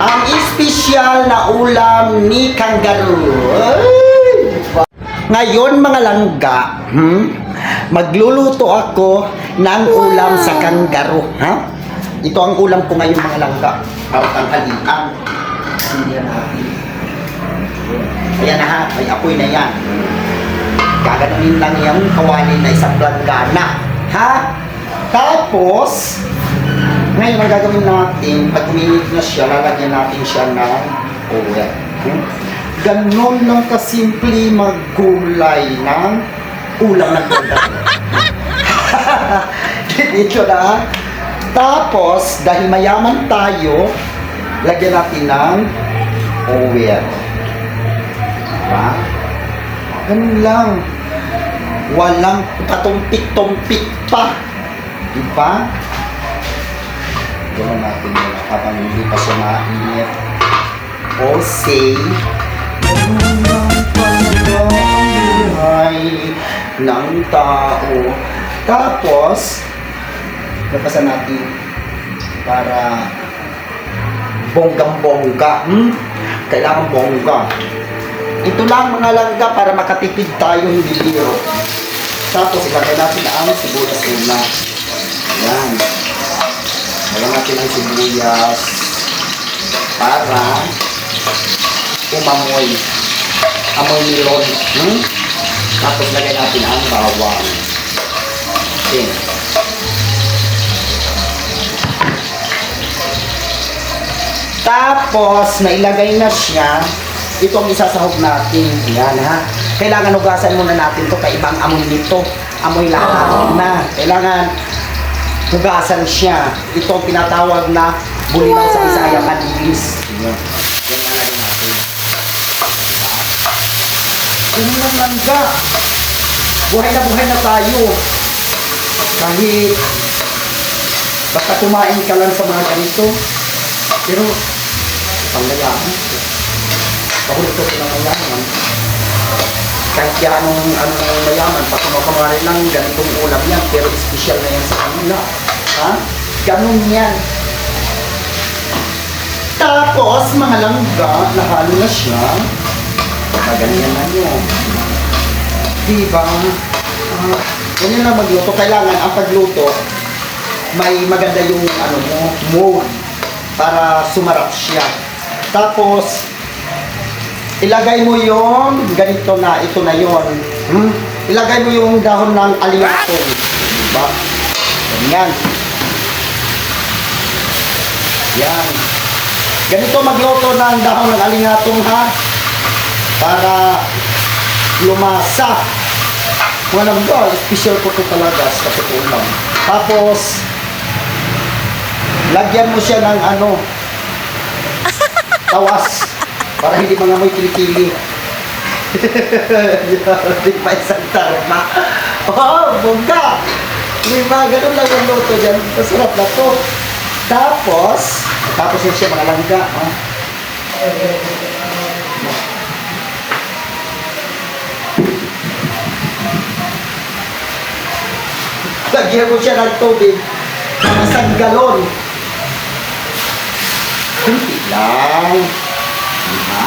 ang espesyal na ulam ni kangaroo. Ay! Ngayon mga langga, hmm, magluluto ako ng ulam sa kangaroo. Ha? Ito ang ulam ko ngayon mga langga. Para tanghalian. Ayan na ha, may apoy na yan. Gaganunin lang yung kawali na isang langgana. Ha? Tapos, ngayon ang gagawin natin, pag uminit na siya, lalagyan natin siya ng oil. Hmm? Ganon lang kasimple maggulay ng ulam ng ganda. Dito na. Tapos, dahil mayaman tayo, lagyan natin ng oil. Diba? Ganun lang. Walang patumpik-tumpik pa. Diba? Ganun natin yun habang hindi pa siya mainit. O say, buhay ng tao. Tapos, napasan natin para bonggang-bongga. Hmm? Kailangan bongga. Ito lang mga langga para makatipid tayo hindi biro. Tapos ilagay natin ang sibuyas una. Yan. Lagyan natin ang sibuyas para umamoy. Amoy nilon. Hmm? Tapos lagay natin ang bawang. Okay. Tapos, nailagay na siya, itong isasahog natin. Yan ha. Kailangan hugasan muna natin to kay ibang amoy nito. Amoy lahat na. Kailangan hugasan siya. Ito ang tinatawag na bulinaw sa Bisaya kadilis. Yan. Yan ang lagyan natin. Ganun lang lang ka. Buhay na buhay na tayo. Kahit basta kumain ka lang sa mga ganito. Pero, panglayaman. Pahulog ko ng mayaman. Kahit yan ang ano, mayaman, pag kumakamari lang, ganitong ulam yan, pero special na yan sa kanila. Ha? Ganun yan. Tapos, mga langga, nahalo na siya. Kaganyan na nyo. Diba? Uh, ganyan lang magluto. Kailangan ang pagluto, may maganda yung ano mo, mode para sumarap siya. Tapos, ilagay mo yung ganito na, ito na yon. Hmm? Ilagay mo yung dahon ng alimatong. Diba? Ganyan. Yan. Ganito magluto ng dahon ng alingatong ha. Para lumasa. Walang ba, special ko to talaga sa lang. Tapos, lagyan mo siya ng ano, tawas, para hindi mga may kilikili. Di pa isang tarma. Oh, bongga! May mga ganun lang yung luto dyan. Masarap na to. Tapos, tapos yun siya mga langga. Oh. Lagyan mo siya ng tubig. Isang galon. Kunti lang. Diba?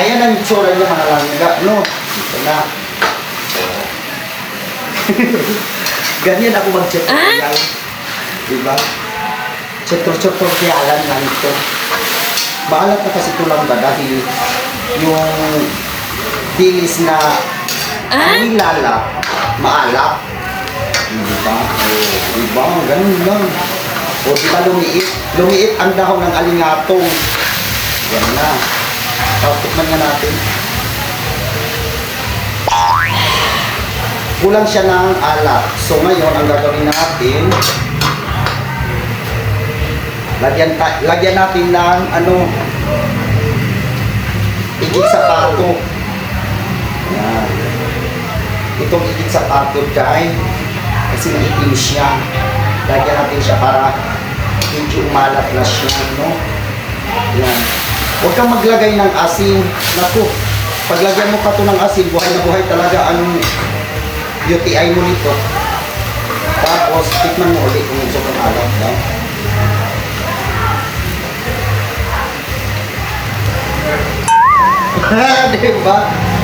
Ayan ang itsura niya mga langga, no? Ito na. Ganyan ako mag-tutorial. Diba? Tutorialan lang ito. Maalat na kasi ito lang ba dahil yung dilis na ang nilala, maalat. Diba? Diba? Ganun lang. O, diba lumiit? Lumiit ang dahon ng alingatong. Yan na. Tapos tikman nga natin. Kulang siya ng alat. So ngayon, ang gagawin natin, lagyan, ta- lagyan natin ng ano, igit sa pato. Yan. Itong igit sa pato dahil kasi maitim siya. Lagyan natin siya para medyo umalat na no? Yan. Huwag kang maglagay ng asin. Naku, paglagyan mo pa to ng asin, buhay na buhay talaga ang UTI mo nito. Tapos, tikman mo ulit kung sobrang alat, no? diba?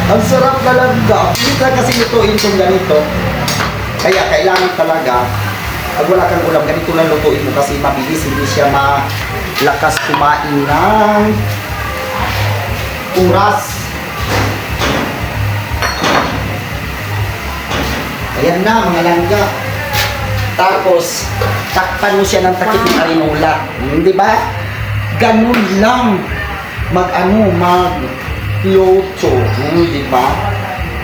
Ang sarap na langga. Hindi ka kasi lutuin kung ganito. Kaya kailangan talaga, pag wala kang ulam, ganito lang lutuin mo kasi mabilis, hindi siya malakas kumain ng oras. Ayan na, mga langga. Tapos, takpan mo siya ng takip ng arinola. Hindi ba? Ganun lang. Mag-ano, mag luto. Hmm, ba?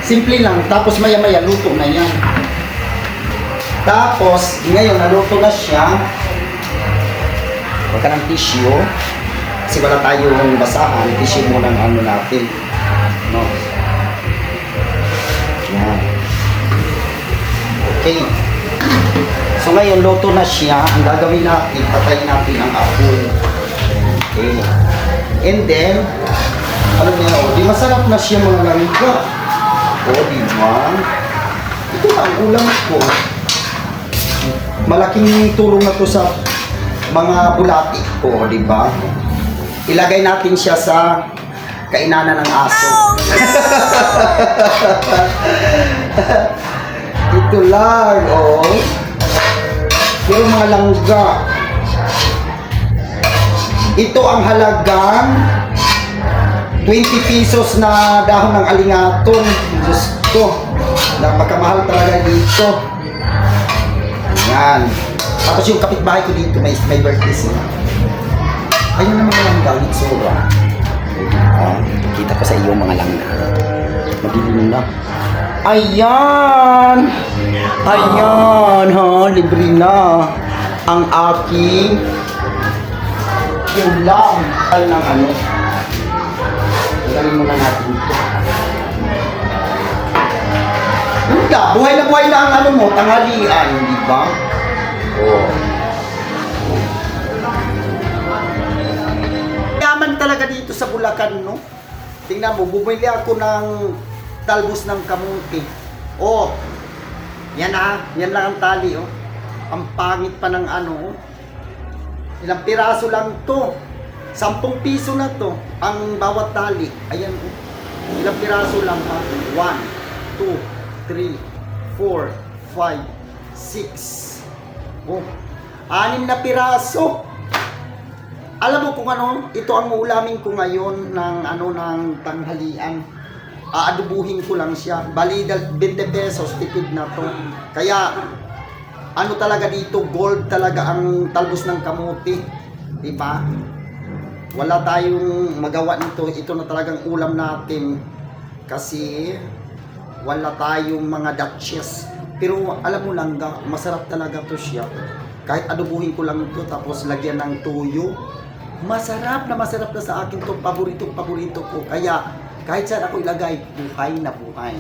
Simple lang. Tapos maya-maya, luto na yan. Tapos, ngayon, naluto na siya. Huwag ka ng tissue. Kasi wala tayong basahan. Tissue mo ng ano natin. No? Yan. Okay. So ngayon, luto na siya. Ang gagawin natin, patayin natin ang apoy. Okay. And then, ano niya, oh, di masarap na siya mga langga. O, oh, di ba? Ito ang ulam ko. Malaking tulong na to sa mga bulati ko, di ba? Ilagay natin siya sa kainanan ng aso. Ito lang, oh. Pero mga langga. Ito ang halagang 20 pesos na dahon ng alingatong. Diyos ko. Napagkamahal talaga dito. Yan. Tapos yung kapitbahay ko dito, may, may birthday sila. Ayun naman ang galit sobra. Ah, kita ko sa iyo mga langga. Madilim na. Ayan! Ayan, ha? Libre na. Ang aking ulam. Al ng ano. Galing muna natin ito. Buhay na buhay na ang ano mo, tanghalian, ba? Oo. Yaman talaga dito sa Bulacan, no? Tingnan mo, bumili ako ng talbos ng kamuti. Oh, yan ah, yan lang ang tali, oh. Ang pangit pa ng ano, oh. Ilang piraso lang to. Sampung piso na to ang bawat tali. Ayan, oh. Ilang piraso lang ha? 1, 2, 3, 4, 5, 6. Oh, anim na piraso. Alam mo kung ano, ito ang ulamin ko ngayon ng ano ng tanghalian. Aadubuhin ko lang siya. Bali, dal- 20 pesos, tipid na to. Kaya, ano talaga dito, gold talaga ang talbos ng kamuti. Di ba? Wala tayong magawa nito. Ito na talagang ulam natin. Kasi, wala tayong mga Dutchess. Pero alam mo lang, masarap talaga to siya. Kahit adubuhin ko lang ito, tapos lagyan ng tuyo. Masarap na masarap na sa akin to paborito paborito ko. Kaya, kahit saan ako ilagay, buhay na buhay.